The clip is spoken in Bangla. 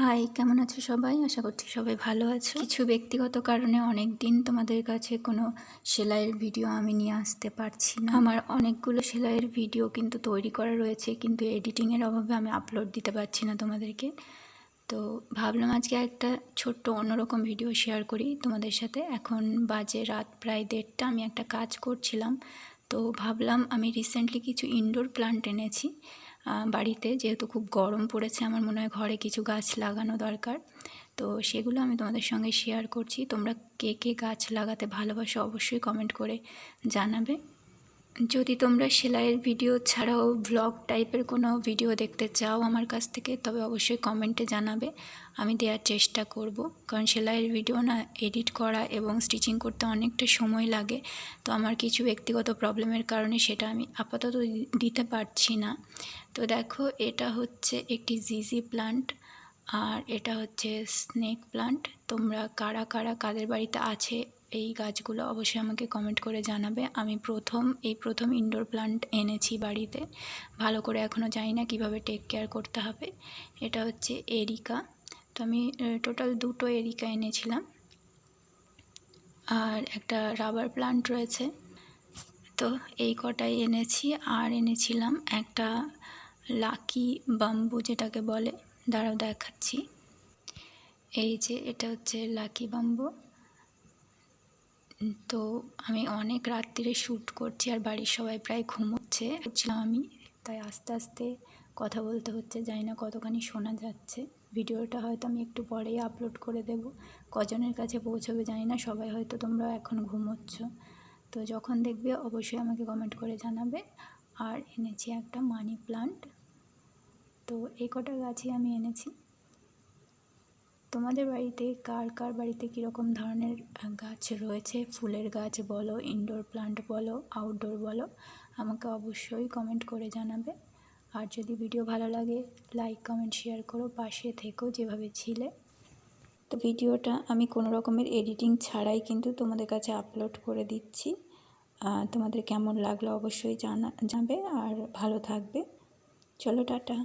হাই কেমন আছো সবাই? আশা করছি সবাই ভালো আছো। কিছু ব্যক্তিগত কারণে অনেক দিন তোমাদের কাছে কোনো সেলাইয়ের ভিডিও আমি নিয়ে আসতে পারছি না। আমার অনেকগুলো সেলাইয়ের ভিডিও কিন্তু তৈরি করা রয়েছে, কিন্তু এডিটিংয়ের অভাবে আমি আপলোড দিতে পারছি না তোমাদেরকে। তো ভাবলাম আজকে একটা ছোট্ট অন্যরকম ভিডিও শেয়ার করি তোমাদের সাথে। এখন বাজে রাত প্রায় দেড়টা, আমি একটা কাজ করছিলাম। তো ভাবলাম আমি রিসেন্টলি কিছু ইনডোর প্লান্ট এনেছি। বাড়িতে যেহেতু খুব গরম পড়েছে, আমার মনে হয় ঘরে কিছু গাছ লাগানো দরকার। তো সেগুলো আমি তোমাদের সঙ্গে শেয়ার করছি। তোমরা কে কে গাছ লাগাতে ভালোবাসো অবশ্যই কমেন্ট করে জানাবে। যদি তোমরা সেলাইয়ের ভিডিও ছাড়াও ব্লগ টাইপের কোনো ভিডিও দেখতে চাও আমার কাছ থেকে, তবে অবশ্যই কমেন্টে জানাবে। আমি দেওয়ার চেষ্টা করব, কারণ সেলাইয়ের ভিডিও না এডিট করা এবং স্টিচিং করতে অনেকটা সময় লাগে। তো আমার কিছু ব্যক্তিগত প্রবলেমের কারণে সেটা আমি আপাতত দিতে পারছি না। তো দেখো, এটা হচ্ছে একটি জিজি প্লান্ট আর এটা হচ্ছে স্নেক প্লান্ট তোমরা কারা কারা কাদের বাড়িতে আছে এই গাছগুলো অবশ্যই আমাকে কমেন্ট করে জানাবে। আমি প্রথম, এই প্রথম ইনডোর প্লান্ট এনেছি বাড়িতে। ভালো করে এখনও জানি না কীভাবে টেক কেয়ার করতে হবে। এটা হচ্ছে এরিকা। তো আমি টোটাল দুটো এরিকা এনেছিলাম। আর একটা রাবার প্লান্ট রয়েছে। তো এই কটাই এনেছি। আর এনেছিলাম একটা লাকি বাম্বু যেটাকে বলে। দাঁড়াও দেখাচ্ছি। এই যে এটা হচ্ছে লাকি বাম্বু তো আমি অনেক রাত্রিরে শ্যুট করছি আর বাড়ির সবাই প্রায় ঘুমোচ্ছে। ছিলাম আমি, তাই আস্তে আস্তে কথা বলতে হচ্ছে, জানি না কতখানি শোনা যাচ্ছে। ভিডিওটা হয়তো আমি একটু পরেই আপলোড করে দেব। কজনের কাছে পৌঁছবে জানি না, সবাই হয়তো তোমরা এখন ঘুমোচ্ছ। তো যখন দেখবে অবশ্যই আমাকে কমেন্ট করে জানাবে। আর এনেছি একটা মানি প্লান্ট তো এই কটা গাছই আমি এনেছি। তোমাদের বাড়িতে কার কার বাড়িতে কীরকম ধরনের গাছ রয়েছে? ফুলের গাছ বলো ইনডোর প্লান্ট বলো আউটডোর বলো, আমাকে অবশ্যই কমেন্ট করে জানাবে। আর যদি ভিডিও ভালো লাগে লাইক কমেন্ট শেয়ার করো, পাশে থেকো যেভাবে ছিলে। তো ভিডিওটা আমি কোনো রকমের এডিটিং ছাড়াই কিন্তু তোমাদের কাছে আপলোড করে দিচ্ছি। তোমাদের কেমন লাগল অবশ্যই জানা যাবে আর ভালো থাকবে। চলো, টাটা।